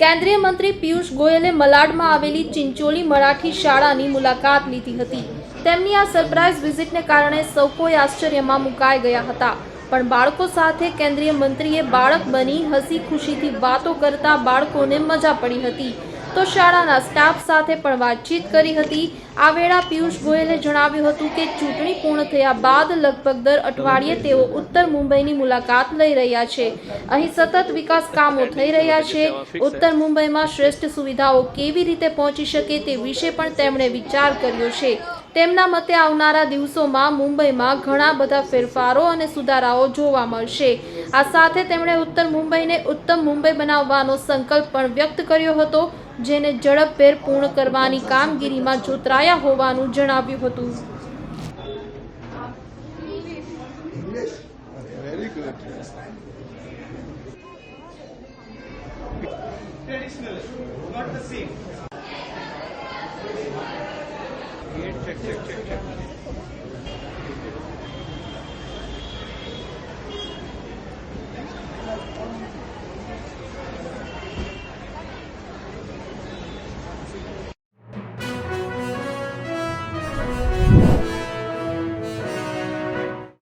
કેન્દ્રીય મંત્રી પિયુષ ગોયલે મલાડમાં આવેલી ચિંચોલી મરાઠી શાળાની મુલાકાત લીધી હતી. તેમની આ સરપ્રાઇઝ વિઝિટને કારણે સૌ કોઈ આશ્ચર્યમાં મુકાઈ ગયા હતા. પણ બાળકો સાથે કેન્દ્રીય મંત્રીએ બાળક બની હસી ખુશીથી વાતો કરતા બાળકોને મજા પડી હતી. તો શાળાના સ્ટાફ સાથે પણ વાતચીત કરી હતી. આ વેળા પિયુષ ગોયલે જણાવ્યું હતું કે ચૂંટણી પૂર્ણ થયા બાદ લગભગ દર અઠવાડિયે તેઓ ઉત્તર મુંબઈની મુલાકાત લઈ રહ્યા છે. અહીં સતત વિકાસ કામો થઈ રહ્યા છે. ઉત્તર મુંબઈમાં શ્રેષ્ઠ સુવિધાઓ કેવી રીતે પહોંચી શકે તે વિશે પણ તેમણે વિચાર કર્યો છે. તેમના મતે આવનારા દિવસોમાં મુંબઈમાં ઘણા બધા ફેરફારો અને સુધારાઓ જોવા મળશે. આ સાથે તેમણે ઉત્તર મુંબઈને ઉત્તમ મુંબઈ બનાવવાનો સંકલ્પ પણ વ્યક્ત કર્યો હતો. જેને ઝડપભેર પૂર્ણ કરવાની કામગીરીમાં જોતરાયા હોવાનું જણાવ્યું હતું. Check, check, check, check.